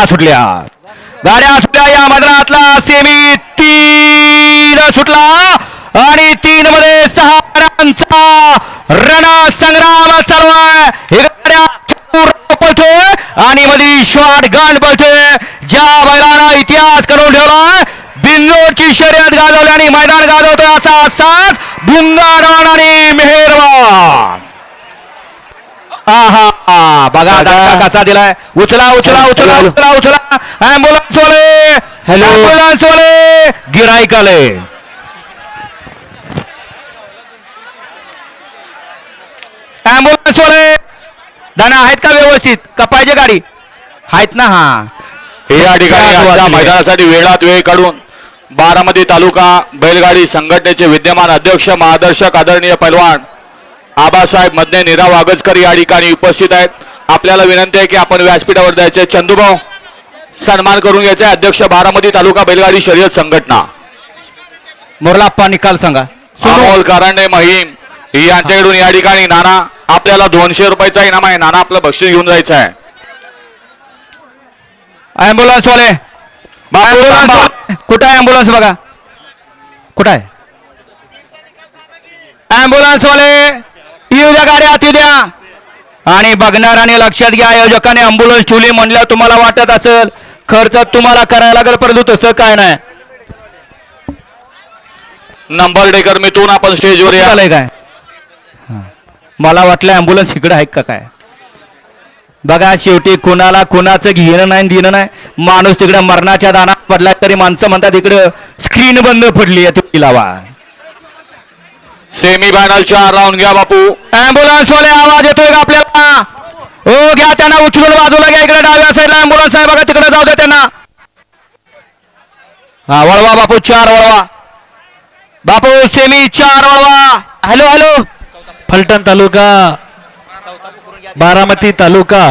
गाड्या सुटल्या. गाड्या सुटल्या या मैदानातला सेमी तीन सुटला. आणि तीन मध्ये सहा गाड्यांचा रण संग्राम चालू आहे. हे गाड्या पूर्ण पळतोय आणि मध्ये शॉर्ट गन पळतोय. ज्या बैलाला इतिहास करून ठेवला बिंदोरची शर्यत गाजवली आणि मैदान गाजवतोय असा असाच भुंगारान आणि मेहरबान आहा बघा धक्का कसा दिलाय. उचला उचला उचला उचला उचला. ऍम्ब्युलन्स वाले हॅलो. ऍम्ब्युलन्स वाले गिराईक आले ऍम्ब्युलन्स वाले दाना आहेत का व्यवस्थित? का पाहिजे गाडी? आहेत ना हा. या ठिकाणी आजच्या. मैदानासाठी वेळात वेळ काढून बारामती तालुका बैलगाडी संघटनेचे विद्यमान अध्यक्ष महादर्शक आदरणीय पैलवान आबासाहेब मधने निराव आगजकर या ठिकाणी उपस्थित आहेत. आपल्याला विनंती आहे की आपण व्यासपीठावर द्यायचे चंदुभाऊ सन्मान करून घ्यायचे अध्यक्ष बारामती तालुका बैलगाडी शर्यत संघटना. मोरलाप्पा निकाल सांगा. अमोल कारंडे महिम यांच्याकडून या ठिकाणी नाना आपल्याला दोनशे रुपयाचा इनाम आहे. नाना आपलं बक्षीस घेऊन जायचं आहे ऍम्ब्युलन्स वाले. कुठं आहे ऍम्ब्युलन्स बघा. कुठं आहे? ऍम्ब्युलन्स वाले येऊ द्या गाडी आत येऊ द्या. आणि बघणाऱ्याने लक्षात घ्या आयोजकाने अँब्युलन्स ठेवली म्हणल्यावर तुम्हाला वाटत असेल खर्च तुम्हाला करायला लागेल परंतु तसं काय नाही. नंबर डेकर मिथून आपण स्टेजवर या. झालंय काय. मला वाटलं अँब्युलन्स इकडे आहे का काय? बघा शेवटी कुणाला कुणाचं घेणं नाही देणं नाही. माणूस तिकडे मरणाच्या दाना पडला तरी माणसं म्हणतात इकडं स्क्रीन बंद पडली आहे ती लावा. सेमी फायनल चार राऊंड घ्या बापू. अँब्युलन्स वाले आवाज येतोय का आपल्याला? हो घ्या त्यांना उचलून बाजूला घ्या इकडे डाव्या साईडला अँब्युलन्स आहे बघा तिकडे जाऊ द्या त्यांना. हा वळवा बापू चार वळवा. बापू सेमी चार वळवा. Hello hello Phaltan taluka Baramati taluka.